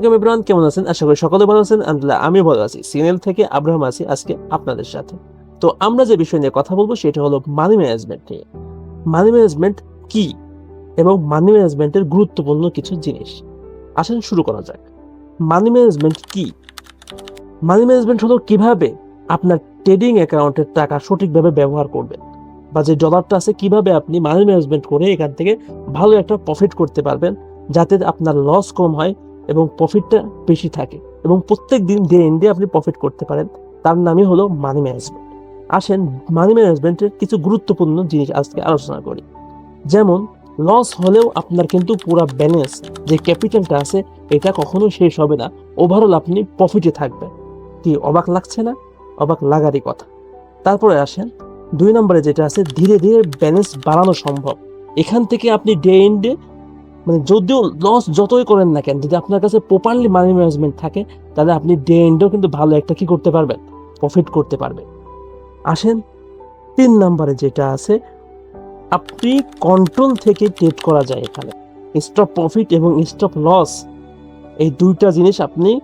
কেমন আছেন? আশা করি সকলে ভালো আছেন। আমি ভালো আছি। থেকে আব্রাহাম আছি আজকে আপনাদের সাথে। তো আমরা যে বিষয় নিয়ে কথা বলব সেটা হলো মানি ম্যানেজমেন্ট নিয়ে। মানি ম্যানেজমেন্ট কি এবং মানি ম্যানেজমেন্টের গুরুত্বপূর্ণ কিছু জিনিস? আসেন শুরু করা যাক। মানি ম্যানেজমেন্ট কি? মানি ম্যানেজমেন্ট হলো কীভাবে আপনার ট্রেডিং অ্যাকাউন্টের টাকা সঠিকভাবে ব্যবহার করবেন বা যে ডলারটা আছে, কীভাবে আপনি মানি ম্যানেজমেন্ট করে এখান থেকে ভালো একটা প্রফিট করতে পারবেন যাতে আপনার লস কম হয় এবং প্রফিটটা বেশি থাকে। এবং প্রত্যেক দিন ডে ইন ডে আপনি প্রফিট করতে পারেন। তার নামই হলো মানি ম্যানেজমেন্ট আসেন মানি ম্যানেজমেন্টের কিছু গুরুত্বপূর্ণ জিনিস আজকে আলোচনা করি। যেমন লস হলেও আপনার কিন্তু পুরো ব্যালেন্স যে ক্যাপিটালটা আছে, এটা কখনো শেষ হবে না। ওভারঅল আপনি প্রফিটে থাকবেন। কি, অবাক লাগছে না? অবাক লাগারই কথা। তারপরে আসেন, দুই নম্বরে যেটা আছে, ধীরে ধীরে ব্যালেন্স বাড়ানো সম্ভব। এখান থেকে আপনি ডে ইন ডে মানে যদিও লস যতই করেন না কেন, যদি আপনার কাছে প্রপারলি মানি ম্যানেজমেন্ট থাকে, তাহলে আপনি ডে এন্ডেও কিন্তু ভালো একটা কি করতে পারবেন? প্রফিট করতে পারবেন। আসেন, তিন নম্বরে যেটা আছে, আপনি কন্ট্রোল থেকে ট্রেড করা যায় এখানে। স্টপ প্রফিট এবং স্টপ লস এই দুইটা জিনিস আপনি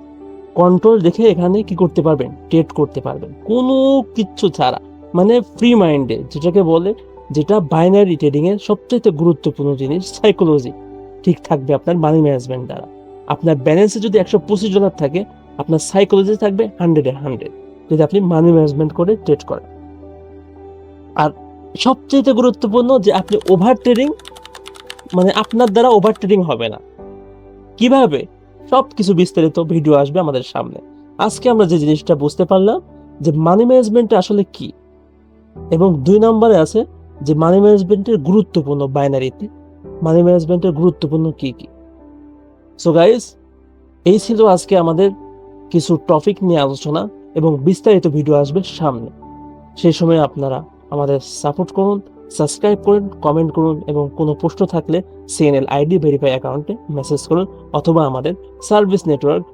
কন্ট্রোল রেখে এখানে কি করতে পারবেন? ট্রেড করতে পারবেন। কোনো কিচ্ছু ছাড়া। মানে ফ্রি মাইন্ডে যেটাকে বলে, যেটা বাইনারি ট্রেডিংয়ের সবচেয়ে গুরুত্বপূর্ণ জিনিস সাইকোলজি ঠিক থাকবে আপনার মানি ম্যানেজমেন্ট দ্বারা। আপনার ব্যালেন্সে যদি একশো পঁচিশ ডলার থাকে, আপনার সাইকোলজি থাকবে হান্ড্রেডে হান্ড্রেড যদি আপনি মানি ম্যানেজমেন্ট করে ট্রেড করেন। আর সবচেয়ে গুরুত্বপূর্ণ যে আপনি ওভার ট্রেডিং মানে আপনার দ্বারা ওভার ট্রেডিং হবে না। কীভাবে? সব কিছু বিস্তারিত ভিডিও আসবে আমাদের সামনে। আজকে আমরা যে জিনিসটা বুঝতে পারলাম, যে মানি ম্যানেজমেন্ট আসলে কি? এবং দুই নম্বরে আছে যে মানি ম্যানেজমেন্টের গুরুত্বপূর্ণ বাইনারিতে মানি ম্যানেজমেন্টের গুরুত্বপূর্ণ কি কি? সো গাইজ এই ছিল আজকে আমাদের কিছু টপিক নিয়ে আলোচনা এবং বিস্তারিত ভিডিও আসবে সামনে। সেই সময় আপনারা আমাদের সাপোর্ট করুন সাবস্ক্রাইব করুন কমেন্ট করুন এবং কোনো প্রশ্ন থাকলে সিএনএল আইডি ভেরিফাই অ্যাকাউন্টে মেসেজ করুন অথবা আমাদের সার্ভিস নেটওয়ার্ক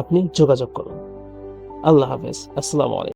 আপনি যোগাযোগ করুন। আল্লাহ হাফেজ। আসসালামু আলাইকুম।